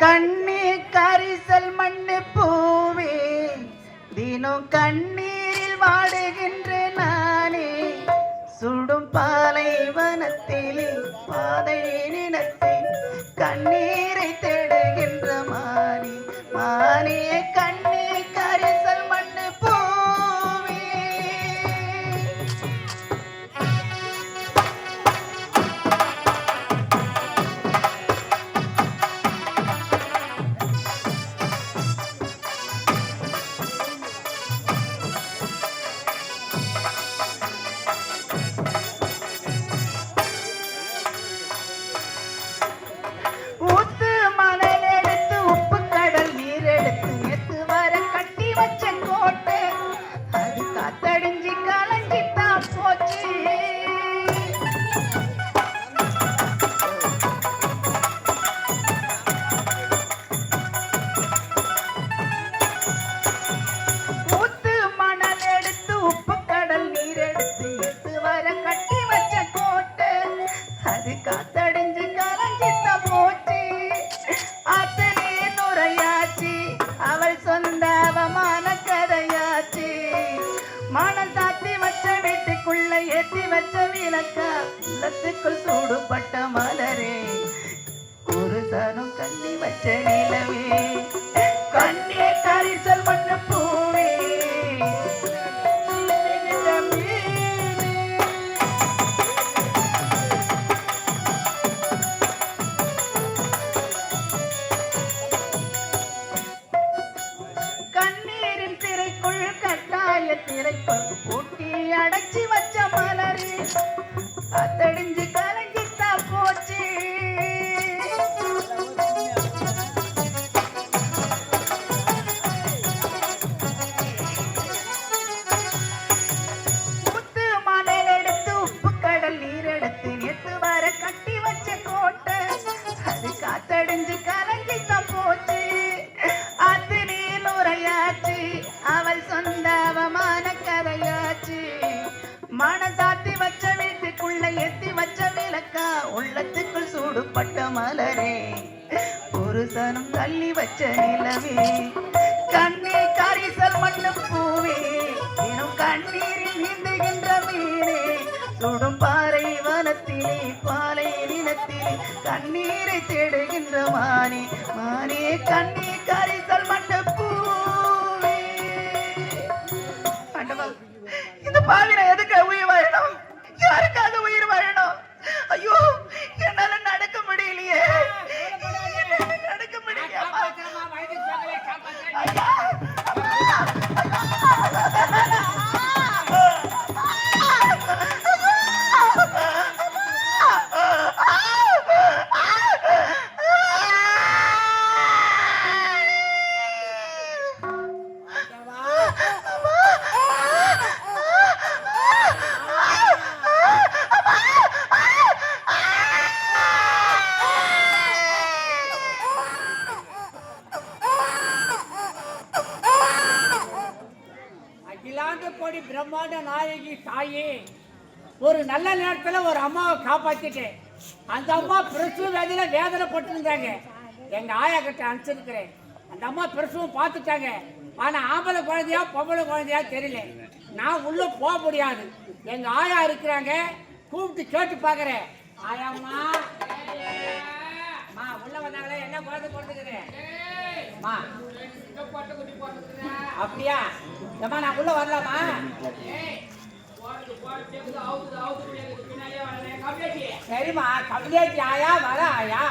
கண்ணே கரிசல் மண்ணு பூவே தினம் கண்ணீரில் வாடுகின்ற அது காத்தடைஞ்சு கலஞ்சித்த போச்சு அத்தனை நுரையாச்சு அவள் சொந்த அவமான கதையாச்சு. மனம் சாத்தி வச்ச வீட்டுக்குள்ள ஏத்தி வச்ச விளக்கா உள்ளத்துக்குள் சூடு கட்டாய மனசாத்தி வச்ச வீட்டுக்குள்ள எத்தி வச்ச விளக்கா உள்ளத்துக்குள் சூடுபட்ட மலரே. ஒரு சனம் தள்ளி வச்ச நிலவே. கண்ணே கரிசல் மண்ணும் பூவே. தினம் கண்ணீரில் நீந்துகின்ற மீனே. சுடும் பாறை வனத்திலே பாலை நிலத்திலே கண்ணீரை தேடுகின்ற மானே. 야, 와. அகிலாண்ட கோடி பிரம்மாண்ட நாயகி தாயே ஒரு நல்ல நேரத்தில் ஒரு அம்மாவை காப்பாற்றிட்டேன் அந்த அம்மா பிரசவ வேதியில வேதனை போட்டுருந்தாங்க எங்கள் ஆயா கிட்ட அனுப்பிச்சிருக்கிறேன். அந்த அம்மா பிரசவம் பார்த்துட்டாங்க. ஆனால் ஆம்பளை குழந்தையா பொம்பளை குழந்தையா தெரியல. நான் உள்ளே போக முடியாது. எங்கள் ஆயா இருக்கிறாங்க. கூப்பிட்டு கேட்டு பார்க்குறேன். ஆயாம்மா. அம்மா, உள்ளே வந்தாங்களே என்ன குழந்தை பிறந்துக்குது அப்படியா? ஏமா நான் உள்ள வரலாமா? சரிம்மா கவிதைக்கு ஆயா வர ஆயா?